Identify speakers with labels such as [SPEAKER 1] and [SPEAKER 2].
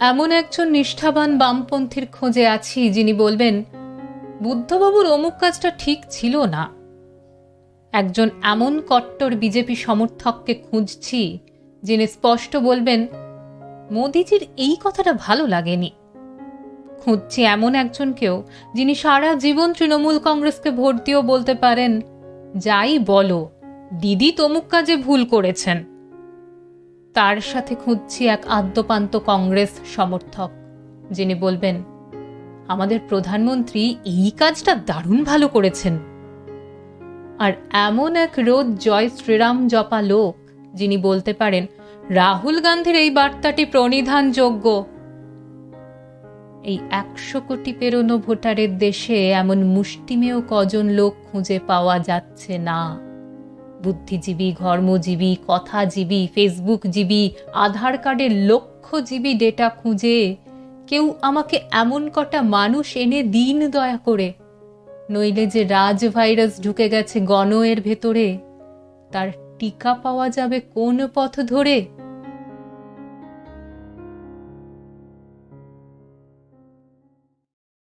[SPEAKER 1] এমন একজন নিষ্ঠাবান বামপন্থীর খোঁজে আছি যিনি বলবেন, বুদ্ধবাবুর অমুক কাজটা ঠিক ছিল না। একজন এমন কট্টর বিজেপি সমর্থককে খুঁজছি যিনি স্পষ্ট বলবেন, মোদিজির এই কথাটা ভালো লাগেনি। খুঁজছি এমন একজনকেও যিনি সারা জীবন তৃণমূল কংগ্রেসকে ভোট দিয়েও বলতে পারেন, যাই বলো, দিদি তমুক কাজে ভুল করেছেন। তার সাথে খুঁজছি এক আদ্যপান্ত কংগ্রেস সমর্থক, যিনি বলবেন, আমাদের প্রধানমন্ত্রী এই কাজটা দারুণ ভালো করেছেন। আর এমন এক রোদ জয় শ্রীরাম জপা লোক, যিনি বলতে পারেন, রাহুল গান্ধীর এই বার্তাটি প্রণিধানযোগ্য। এই একশো কোটি পেরোনো ভোটারের দেশে এমন মুষ্টিমেয় কজন লোক খুঁজে পাওয়া যাচ্ছে না। বুদ্ধিজীবী ধর্মজীবী কথাজীবী, ফেসবুকজীবী, আধার কার্ডের লক্ষজীবী ডেটা খুঁজে কেউ আমাকে এমন কটা মানুষ এনে দিন দয়া করে। নইলে যে রাজ ভাইরাস ঢুকে গেছে গণয়ের ভেতরে, তার টিকা পাওয়া যাবে কোন পথ ধরে?